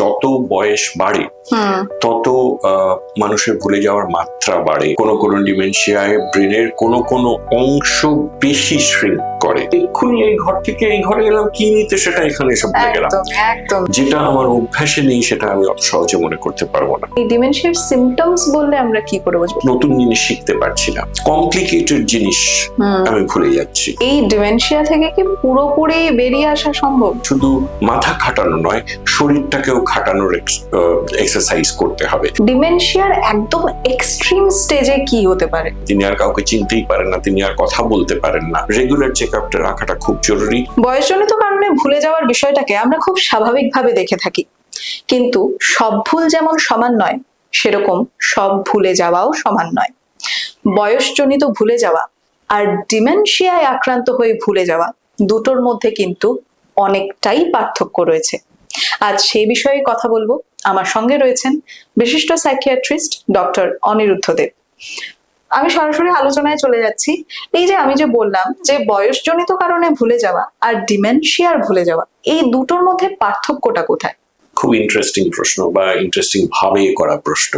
যত বয়স বাড়ে তত মানুষের ভুলে যাওয়ার মাত্রা বাড়ে। কোনো কোনো ডিমেনশিয়ায় ব্রেনের কোনো কোনো অংশ বেশি শ্রিঙ্ক করে। এক্ষুনি এই ঘর থেকে এই ঘরে গেলাম কি নিতে সেটা এখানে এসে ভুলে গেলাম। যেটা আমার অভ্যাসে নেই সেটা আমি অত সহজে মনে করতে পারব না। এই ডিমেনশিয়ার সিমটমস বললে আমরা কি করে বুঝব? নতুন জিনিস শিখতে পারছি না। কমপ্লিকেটেড জিনিস আমি ভুলে যাচ্ছি। এই ডিমেনশিয়া থেকে কি পুরোপুরি বেরিয়ে আসা সম্ভব? শুধু মাথা খাটানো নয় শরীরটাকেও খাটানোর এক্সারসাইজ করতে হবে। ডিমেনশিয়ার একদম এক্সট্রিম স্টেজে কি হতে পারে? তিনি আর কাউকে চিনতেই পারেন না তিনি আর কথা বলতে পারেন না। রেগুলার চেক আপটা রাখাটা খুব জরুরি। বয়সজনিত কারণে ভুলে যাওয়ার বিষয়টাকে আমরা খুব স্বাভাবিকভাবে দেখে থাকি। কিন্তু সব ভুল যেমন সমান নয় সেরকম সব ভুলে যাওয়াও সমান নয়। বয়সজনিত ভুলে যাওয়া আর ডিমেনশিয়ায় আক্রান্ত হয়ে ভুলে যাওয়া দুটোর মধ্যে কিন্তু অনেকটাই পার্থক্য রয়েছে। আজ সেই বিষয়ে কথা বলব। আমার সঙ্গে রয়েছেন বিশিষ্ট সাইকিয়াট্রিস্ট ডক্টর অনিরুদ্ধ দেব। আমি সরাসরি আলোচনায় চলে যাচ্ছি। এই যে আমি যে বললাম যে বয়সজনিত কারণে ভুলে যাওয়া আর ডিমেনশিয়ার ভুলে যাওয়া, এই দুটোর মধ্যে পার্থক্যটা কোথায়? খুব ইন্টারেস্টিং প্রশ্ন বা ইন্টারেস্টিং ভাবে করা প্রশ্ন।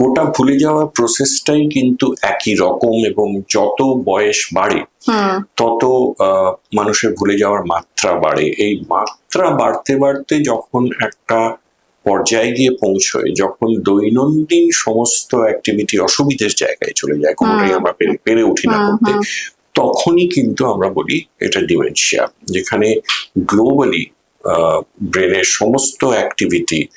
গোটা ভুলে যাওয়া প্রসেসটাই কিন্তু একই রকম এবং যত বয়স বাড়ে তত মানুষের ভুলে যাওয়ার মাত্রা বাড়ে। এই মাত্রা বাড়তে বাড়তে যখন একটা পর্যায়ে গিয়ে পৌঁছয় যখন দৈনন্দিন সমস্ত অ্যাক্টিভিটি অসুবিধের জায়গায় চলে যায় কোনোটাই আমরা পেরে পেরে উঠি না করতে তখনই কিন্তু আমরা বলি এটা ডিমেনশিয়া যেখানে গ্লোবালি ব্রেনের সমস্ত অ্যাক্টিভিটি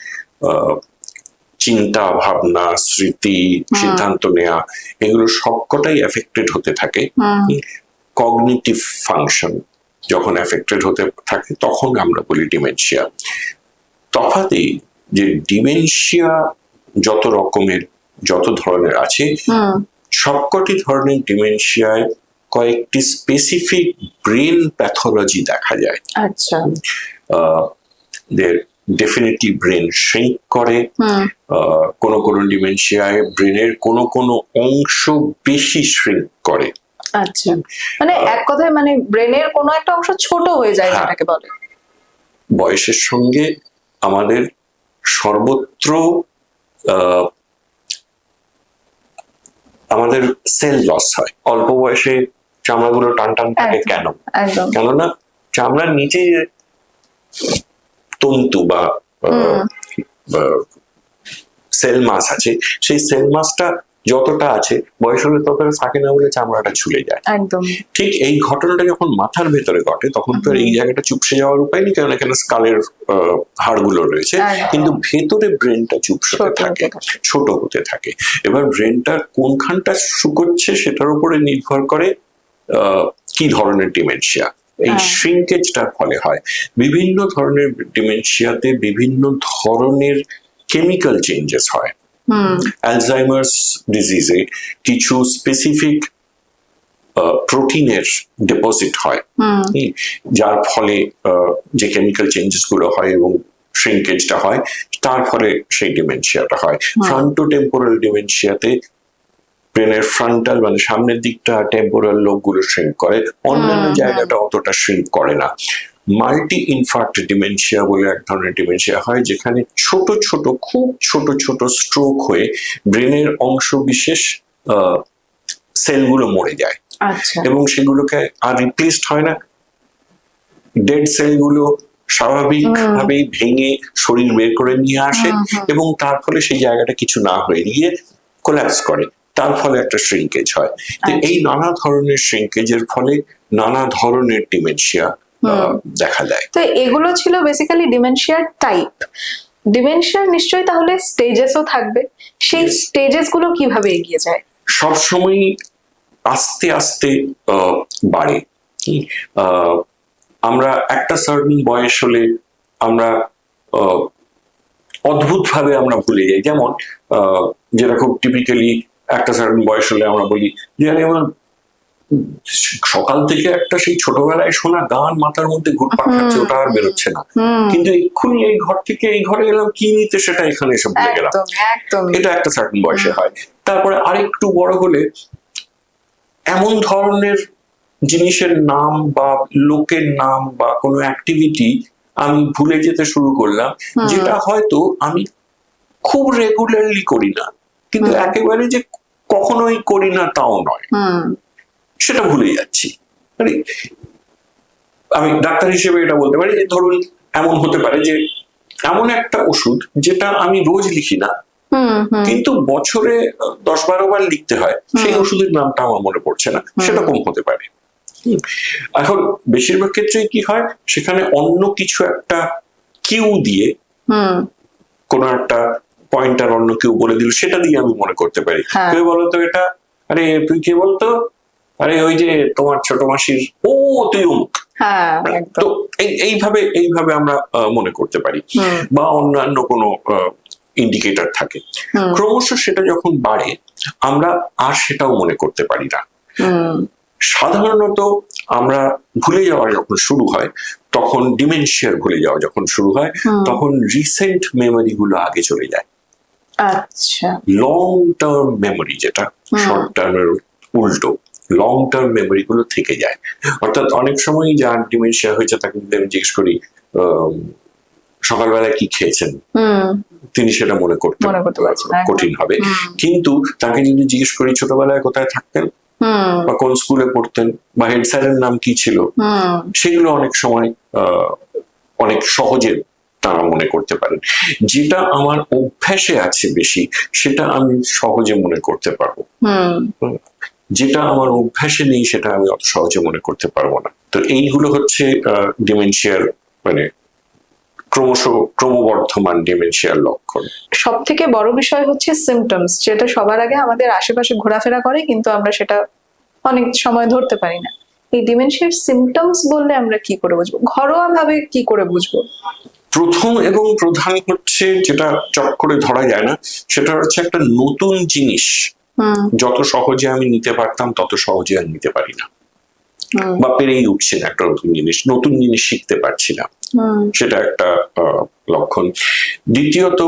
চিন্তা ভাবনা স্মৃতি সিদ্ধান্ত নেওয়া এগুলো সবকটাই এফেক্টেড হতে থাকে। কগনিটিভ ফাংশন যখন এফেক্টেড হতে থাকে তখন আমরা বলি ডিমেনশিয়া তফাতেই যে ডিমেনশিয়া যত রকমের যত ধরনের আছে সবকটি ধরনের ডিমেনশিয়ায় কয়েকটি স্পেসিফিক ব্রেন প্যাথোলজি দেখা যায়। আচ্ছা। ডেফিনেটলি ব্রেন শ্রিঙ্ক করে। কোনো কোনো ডিমেনশিয়ায় ব্রেনের কোনো কোনো অংশ বেশি শ্রিঙ্ক করে। আচ্ছা। মানে এক কথায় মানে ব্রেনের কোনো একটা অংশ ছোট হয়ে যায় হ্যাঁ। যেটাকে বলে। বয়সের সঙ্গে আমাদের সর্বত্র আমাদের সেল লস হয়। অল্প বয়সে চামড়াগুলো টান টান থাকে কেন? কেননা চামড়ার নিচে তন্তু বা। সেল মাস আছে। সেই সেল মাসটা যতটা আছে বয়স হলে ততটা থাকে না বলে চামড়াটা ঝুলে যায়। একদম। ঠিক এই ঘটনাটা যখন মাথার ভেতরে ঘটে তখন তো এই জায়গাটা চুপসে যাওয়ার উপায় নেই কারণ এখানে স্কালের হাড়গুলো রয়েছে। কিন্তু ভেতরে ব্রেনটা চুপসে ছোট হতে থাকে। ছোট হতে থাকে। এবার ব্রেনটা কোনখানটা শুকোচ্ছে সেটার উপরে নির্ভর করে আহ, কি ধরনের ডিমেনশিয়া এই হ্যাঁ। শ্রিঙ্কেজটার ফলে হয়। বিভিন্ন ধরনের ডিমেনশিয়াতে বিভিন্ন ধরনের কেমিক্যাল চেঞ্জেস হয়। অ্যালজাইমার্স ডিজিজে কিছু স্পেসিফিক প্রোটিনের ডিপোজিট হয়। যার ফলে যে কেমিক্যাল চেঞ্জেসগুলো হয় এবং শ্রিঙ্কেজটা হয় তার ফলে সেই ডিমেনশিয়াটা হয়। ফ্রন্টো টেম্পোরাল ডিমেনশিয়াতে ব্রেনের ফ্রন্টাল মানে সামনের দিকটা টেম্পোরাল লোকগুলো শ্রিঙ্ক করে অন্যান্য হুম। জায়গাটা অতটা শ্রিঙ্ক করে না। মাল্টি ইনফার্ক্ট ডিমেনশিয়া বলে এক ধরনের ডিমেনশিয়া হয় যেখানে ছোট ছোট খুব ছোট ছোট স্ট্রোক হয়ে ব্রেনের অংশ বিশেষ সেলগুলো মরে যায়। আচ্ছা। এবং সেগুলোকে আর রিপ্লেসড হয় না। ডেড সেলগুলো স্বাভাবিকভাবেই ভেঙে শরীর বের করে নিয়ে আসে। এবং তার ফলে সেই জায়গাটা কিছু না হয়ে গিয়ে কোল্যাপস করে। তার ফলে একটা শ্রিঙ্কেজ হয়। তো আচ্ছা। এই নানা ধরনের শ্রিঙ্কেজের ফলে নানা ধরনের ডিমেনশিয়া। দেখা দেয়। তো এগুলো ছিল বেসিক্যালি ডিমেনশিয়ার টাইপ ডিমেনশিয়ার নিশ্চয়ই তাহলে স্টেজেসও থাকবে। সেই. স্টেজেসগুলো কীভাবে এগিয়ে যায়? সবসময় আস্তে আস্তে বাড়ে। আমরা একটা সার্টেন বয়স হলে আমরা অদ্ভুত ভাবে আমরা ভুলে যাই। যেমন খুব টিপিক্যালি একটা সার্টেন বয়স হলে আমরা বলি যে আরে আমার সকাল থেকে একটা সেই ছোটবেলায় শোনা গান মাথার মধ্যে ঘুরপাক খাচ্ছে ওটা আর বেরোচ্ছে না। কিন্তু এক্ষুনি এই ঘর থেকে এই ঘরে গেলাম কি নিতে সেটা এখানে এসে ভুলে গেলাম। এটা একটা সার্টেন বয়সে হয়। তারপরে আরেকটু বড় হলে এমন ধরনের জিনিসের নাম বা লোকের নাম বা কোনো অ্যাক্টিভিটি আমি ভুলে যেতে শুরু করলাম যেটা হয়তো আমি খুব রেগুলারলি করি না। কিন্তু একেবারে যে কখনোই করি না তাও নয়। সেটা ভুলে যাচ্ছি। মানে আমি ডাক্তার হিসেবে এটা বলতে পারি যে ধরুন এমন হতে পারে যে এমন একটা ওষুধ যেটা আমি রোজ লিখি না কিন্তু বছরে দশ বারো বার লিখতে হয় সেই ওষুধের নামটা আমার মনে পড়ছে না। সেরকম হতে পারে। এখন বেশিরভাগ ক্ষেত্রে কি হয় সেখানে অন্য কিছু একটা কিউ দিয়ে হুম। কোনো একটা পয়েন্টার অন্য কেউ বলে দিল সেটা দিয়ে আমি মনে করতে পারি। হ্যাঁ। কেউ বলতো এটা আরে তুই কে বলতো? আরে ওই যে তোমার ছোট মাসির ও তুই অমুক। হ্যাঁ তো এই এইভাবে এইভাবে আমরা মনে করতে পারি। বা অন্যান্য কোনো ইন্ডিকেটর থাকে। ক্রমশ সেটা যখন বাড়ে আমরা আর সেটাও মনে করতে পারি না। সাধারণত আমরা ভুলে যাওয়া যখন শুরু হয় তখন ডিমেনশিয়ার ভুলে যাওয়া যখন শুরু হয় তখন রিসেন্ট মেমোরি গুলো আগে চলে যায়। আচ্ছা। লং টার্ম মেমোরি যেটা। শর্ট টার্মের উল্টো লং টার্ম মেমোরি গুলো থেকে যায়। অর্থাৎ অনেক সময় যার ডিমেনশিয়া হয়েছে তাকে যদি আমি জিজ্ঞেস করি সকালবেলায় কি খেয়েছেন? তিনি সেটা মনে করতে। কঠিন হবে। কিন্তু তাকে যদি জিজ্ঞেস করি ছোটবেলায় কোথায় থাকতেন? বা কোন স্কুলে পড়তেন? বা হেড স্যারের নাম কি ছিল? সেগুলো অনেক সময় আহ, অনেক সহজে তারা মনে করতে পারেন। যেটা আমার অভ্যাসে আছে বেশি সেটা আমি সহজে মনে করতে পারব। যেটা আমার অভ্যাসে নেই সেটা আমি অত সহজে মনে করতে পারব না। তো এইগুলো হচ্ছে ডিমেনশিয়ার মানে ক্রমশ ক্রমবর্ধমান ডিমেনশিয়ার লক্ষণ। সব থেকে বড় বিষয় হচ্ছে সিমটমস যেটা সবার আগে আমাদের আশেপাশে ঘোরাফেরা করে কিন্তু আমরা সেটা অনেক সময় ধরতে পারি না। এই ডিমেনশিয়ার সিমটমস বললে আমরা কি করে বুঝব? ঘরোয়া ভাবে কি করে বুঝব? প্রথম এবং প্রধান হচ্ছে যেটা চট করে ধরা যায় না সেটা হচ্ছে একটা নতুন জিনিস। যত সহজে আমি নিতে পারতাম তত সহজে আর নিতে পারি না। বা পেরেই উঠছে না একটা নতুন জিনিস নতুন জিনিস শিখতে পারছি না। সেটা একটা আহ, লক্ষণ। দ্বিতীয়ত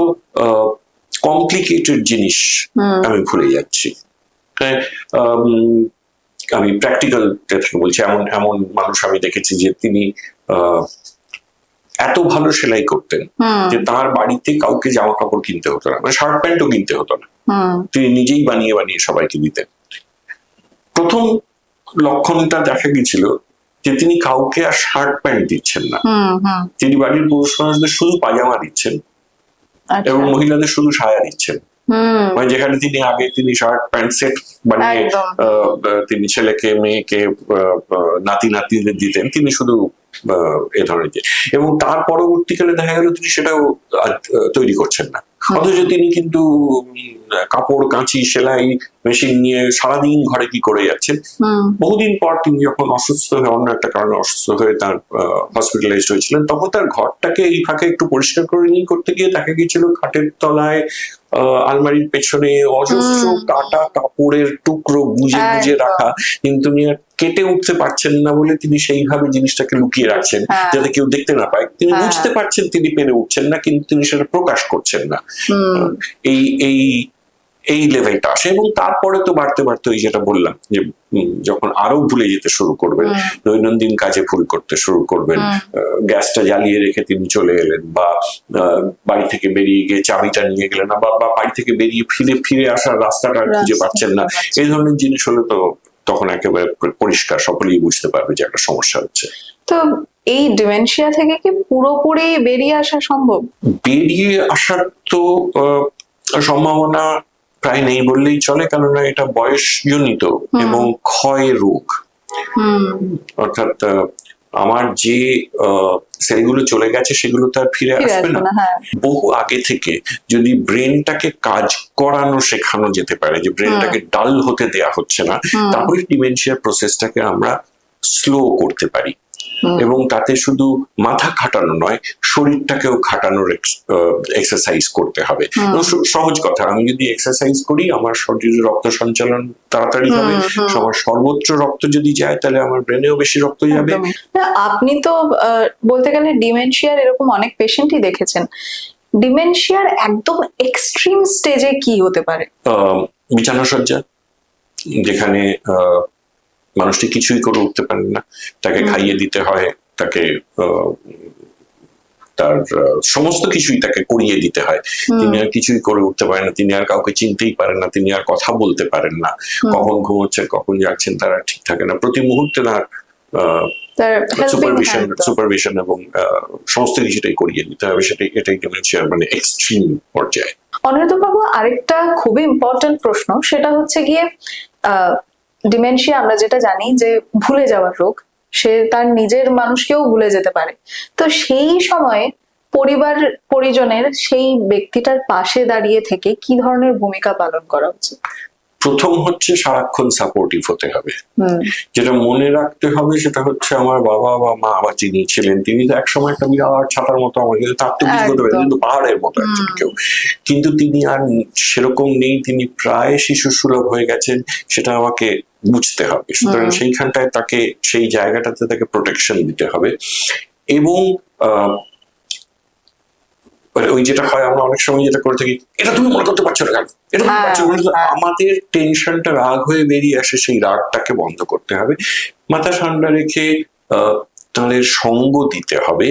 কমপ্লিকেটেড জিনিস আমি ভুলে যাচ্ছি। হ্যাঁ, আম, আমি প্র্যাকটিক্যাল থেকে বলছি এমন এমন মানুষ আমি দেখেছি যে তিনি আহ, এত ভালো সেলাই করতেন যে তার বাড়িতে কাউকে জামা কাপড় কিনতে হতো না মানে শার্ট প্যান্টও কিনতে হতো না। তিনি নিজেই বানিয়ে বানিয়ে সবাইকে দিতেন। প্রথম লক্ষণটা দেখা গেছিল যে তিনি কাউকে আর শার্ট প্যান্ট দিচ্ছেন না। তিনি বাড়ির পুরুষ মানুষদের শুধু পাজামা দিচ্ছেন আচ্ছা। এবং মহিলাদের শুধু সায়া দিচ্ছেন। মানে যেখানে তিনি আগে তিনি শার্ট প্যান্ট সেট বানিয়ে তিনি ছেলেকে মেয়েকে নাতি নাতিদের দিতেন। তিনি শুধু এ ধরনের যে এবং তার পরবর্তীকালে দেখা গেল তিনি সেটাও তৈরি করছেন না। অথচ তিনি কিন্তু কাপড় কাঁচি সেলাই মেশিন নিয়ে সারাদিন ঘরে কি করে যাচ্ছেন? বহুদিন পর তিনি যখন অসুস্থ হয়ে অন্য একটা কারণে অসুস্থ হয়ে তার হসপিটালাইজ হয়েছিলেন তখন তার ঘরটাকে এই ফাঁকে একটু পরিষ্কার করে নিয়ে করতে গিয়ে দেখা গিয়েছিল খাটের তলায় আহ, আলমারির পেছনে অজস্র। কাটা কাপড়ের টুকরো গুজে একদম। রাখা। কিন্তু উনি আর কেটে উঠতে পারছেন না বলে তিনি সেইভাবে জিনিসটাকে লুকিয়ে রাখছেন হ্যাঁ। যাতে কেউ দেখতে না পায়। তিনি হ্যাঁ। বুঝতে পারছেন তিনি পেরে উঠছেন না কিন্তু তিনি সেটা প্রকাশ করছেন না। এই এই এই লেভেলটা আসে এবং তারপরে তো বাড়তে বাড়তে ওই যেটা বললাম যে যখন আরও ভুলে যেতে শুরু করবেন দৈনন্দিন কাজে ভুল করতে শুরু করবেন গ্যাসটা জ্বালিয়ে রেখে তিনি চলে এলেন বা আহ, বাড়ি থেকে বেরিয়ে গিয়ে চাবিটা নিয়ে গেলেন না বা বাড়ি থেকে বেরিয়ে ফিরে ফিরে আসার রাস্তাটা আর খুঁজে পাচ্ছেন না। এই ধরনের জিনিস হলে তো তখন একেবারে পরিষ্কার সকলেই বুঝতে পারবে যে একটা সমস্যা হচ্ছে। তো এই ডিমেনশিয়া থেকে কি পুরোপুরি বেরিয়ে আসা সম্ভব? বেরিয়ে আসার তো আহ, সম্ভাবনা প্রায় নেই বললেই চলে কেননা এটা বয়সজনিত। এবং ক্ষয় রোগ। হুম। অর্থাৎ আমার যে সেলগুলো চলে গেছে সেগুলো তো আর ফিরে আসবে না হ্যাঁ বহু আগে থেকে যদি ব্রেনটাকে কাজ করানো শেখানো যেতে পারে যে ব্রেনটাকে ডাল হতে দেয়া হচ্ছে না। তাহলে ডিমেনশিয়ার প্রসেসটাকে আমরা স্লো করতে পারি। এবং তাতে শুধু মাথা খাটানো নয় শরীরটাকেও খাটানোর এক্সারসাইজ করতে হবে। সহজ কথা আমি যদি এক্সারসাইজ করি আমার শরীরে রক্ত সঞ্চালন তাড়াতাড়ি হবে। আমার সর্বোচ্চ রক্ত যদি যায় তাহলে আমার ব্রেনেও বেশি রক্ত যাবে। আপনি তো বলতে গেলে ডিমেনশিয়ার এরকম অনেক পেশেন্টই দেখেছেন। ডিমেনশিয়ার একদম এক্সট্রিম স্টেজে কি হতে পারে? আহ, বিছানা সজ্জা যেখানে আহ, মানুষটি কিছুই করে উঠতে পারেন না। তাকে খাইয়ে দিতে হয় তাকে তার সমস্ত কিছুই তাকে করিয়ে দিতে হয়। তিনি আর কিছুই করে উঠতে পারেন না। তিনি আর কাউকে চিনতেই পারেন না। তিনি আর কথা বলতে পারেন না। কখন ঘুমোচ্ছেন কখন যাচ্ছেন তারা ঠিক থাকে না। প্রতি মুহূর্তে তার সুপারভিশন সুপারভিশন এবং সমস্ত কিছুটাই করিয়ে দিতে হবে। সেটাই এটাই ডিমেনশিয়ার মানে এক্সট্রিম পর্যায়ে। অনিরুদ্ধ বাবু আরেকটা খুবই ইম্পর্টেন্ট প্রশ্ন। সেটা হচ্ছে গিয়ে ডিমেনশিয়া আমরা যেটা জানি যে ভুলে যাওয়ার রোগ, সে তার নিজের মানুষকেও ভুলে যেতে পারে। তো সেই সময়ে পরিবার, পরিজনের সেই ব্যক্তিটার পাশে দাঁড়িয়ে থেকে কি ধরনের ভূমিকা পালন করা উচিত? প্রথম হচ্ছে সারাক্ষণ সাপোর্টিভ হতে হবে। যেটা মনে রাখতে হবে সেটা হচ্ছে আমার বাবা বা মা বা যিনি ছিলেন তিনি তো একসময় একটা বিরাট ছাতার মতো আমাকে তার তো কিছু করতে কিন্তু পাহাড়ের মতো একজন কেউ। কিন্তু তিনি আর সেরকম নেই তিনি প্রায় শিশু সুলভ হয়ে গেছেন সেটা আমাকে বুঝতে হবে। সুতরাং। সেইখানটায় তাকে সেই জায়গাটাতে তাকে প্রোটেকশন দিতে হবে। এবং আহ, মানে ওই যেটা হয় আমরা অনেক সময় যেটা করে থাকি এটা তুমি মনে করতে পারছ না কেন এটা তুমি হ্যাঁ, পারছ কেন?" হ্যাঁ। আমাদের টেনশনটা রাগ হয়ে বেরিয়ে আসে সেই রাগটাকে বন্ধ করতে হবে মাথা ঠান্ডা রেখে আহ, তাদের সঙ্গ দিতে হবে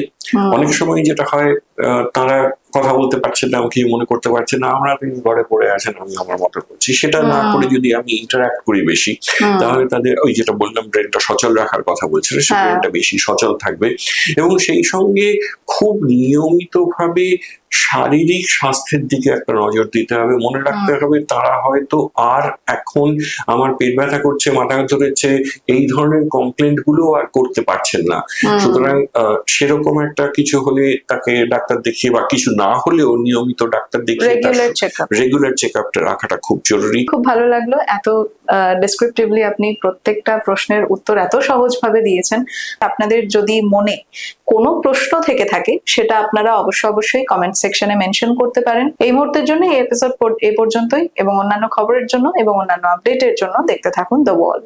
অনেক সময় যেটা হয় আহ, তারা কথা বলতে পারছেন না কি মনে করতে পারছে না আমরা আপনি ঘরে পড়ে আছেন আমি আমার মতো করছি। সেটা না করে যদি আমি ইন্টারাক্ট করি বেশি তাহলে তাদের ওই যেটা বললাম ব্রেনটা সচল রাখার কথা বলছিল সেই হ্যাঁ। ব্রেনটা বেশি সচল থাকবে। এবং সেই সঙ্গে খুব নিয়মিতভাবে শারীরিক স্বাস্থ্যের দিকে একটা নজর দিতে হবে মনে রাখতে হবে তারা হয়তো আর এখন আমার পেট ব্যথা করছে মাথা ধরেছে এই ধরনের কমপ্লেন্টগুলো আর করতে পারছেন না। সুতরাং আহ, সেরকম একটা কিছু হলে তাকে ডাক্তার দেখিয়ে বা কিছু না হলেও নিয়মিত ডাক্তার দেখিয়ে রেগুলার চেকআপ রেগুলার চেক আপটা রাখাটা খুব জরুরি। খুব ভালো লাগল। এত ডেসক্রিপটিভলি আপনি প্রত্যেকটা প্রশ্নের উত্তর এত সহজভাবে দিয়েছেন। আপনাদের যদি মনে কোনো প্রশ্ন থেকে থাকে সেটা আপনারা অবশ্যই অবশ্যই কমেন্ট সেকশনে মেনশন করতে পারেন। এই মুহূর্তের জন্য, এই এপিসোড এ পর্যন্তই, এবং অন্যান্য খবরের জন্য এবং অন্যান্য আপডেটের জন্য দেখতে থাকুন দ্য ওয়াল